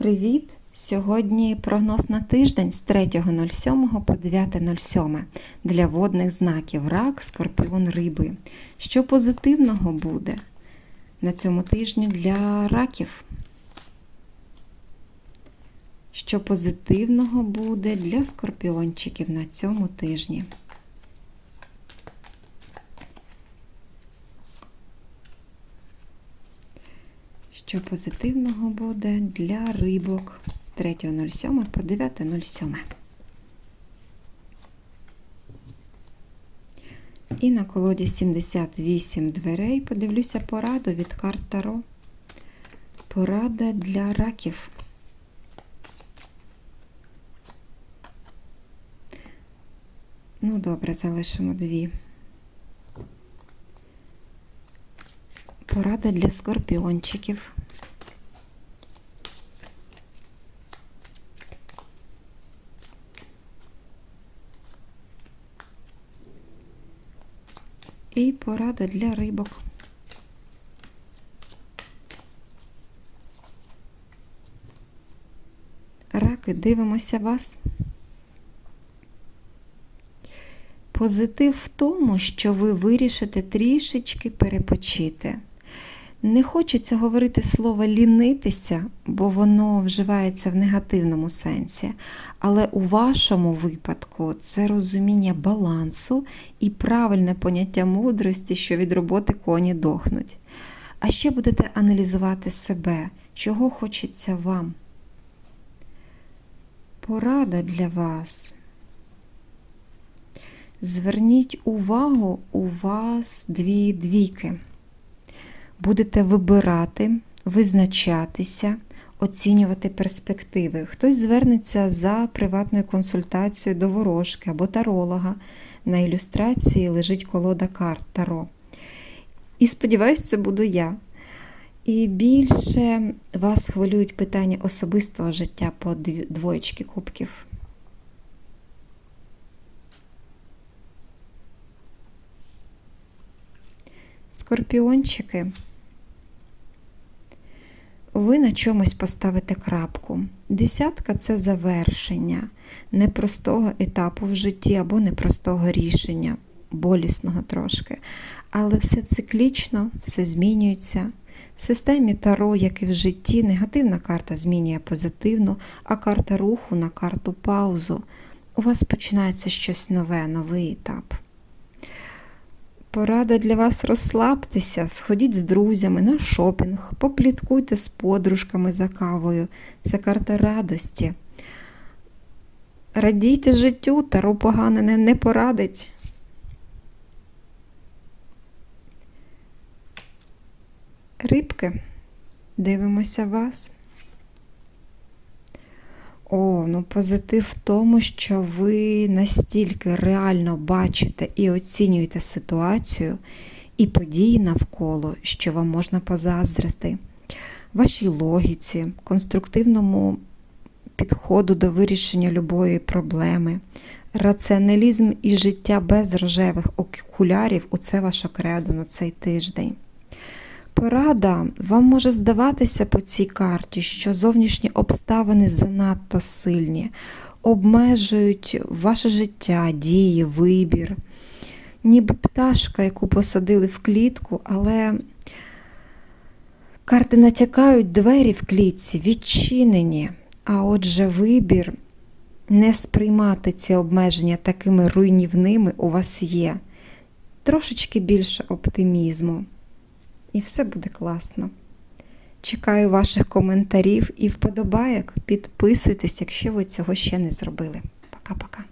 Привіт! Сьогодні прогноз на тиждень з 3.07 по 9.07 для водних знаків рак, скорпіон, риби. Що позитивного буде на цьому тижні для раків? Що позитивного буде для скорпіончиків на цьому тижні? Що позитивного буде для рибок з 3.07 по 9.07. І на колоді 78 дверей подивлюся пораду від карт Таро. Порада для раків. Ну, добре, залишимо дві. Порада для скорпіончиків. І порада для рибок. Раки, дивимося вас. Позитив в тому, що ви вирішите трішечки перепочити. Не хочеться говорити слово лінитися, бо воно вживається в негативному сенсі. Але у вашому випадку це розуміння балансу і правильне поняття мудрості, що від роботи коні дохнуть. А ще будете аналізувати себе, чого хочеться вам. Порада для вас. Зверніть увагу, у вас дві двійки. Будете вибирати, визначатися, оцінювати перспективи. Хтось звернеться за приватною консультацією до ворожки або таролога. На ілюстрації лежить колода карт Таро. І сподіваюся, це буду я. І більше вас хвилюють питання особистого життя по двоєчки кубків. Скорпіончики, ви на чомусь поставите крапку. Десятка це завершення непростого етапу в житті або непростого рішення, болісного трошки. Але все циклічно, все змінюється. В системі Таро, як і в житті, негативна карта змінює позитивну, а карта руху на карту паузу. У вас починається щось нове, новий етап. Порада для вас розслабтеся, сходіть з друзями на шопінг, попліткуйте з подружками за кавою. Це карта радості. Радійте життю, таро погане не порадить. Рибки, дивимося вас. О, ну позитив в тому, що ви настільки реально бачите і оцінюєте ситуацію і події навколо, що вам можна позаздрити, вашій логіці, конструктивному підходу до вирішення любої проблеми, раціоналізм і життя без рожевих окулярів у це ваше кредо на цей тиждень. Порада, вам може здаватися по цій карті, що зовнішні обставини занадто сильні, обмежують ваше життя, дії, вибір, ніби пташка, яку посадили в клітку, але карти натякають двері в клітці, відчинені, а отже, вибір не сприймати ці обмеження такими руйнівними у вас є. Трошечки більше оптимізму і все буде класно. Чекаю ваших коментарів і вподобайок. Підписуйтесь, якщо ви цього ще не зробили. Пока-пока.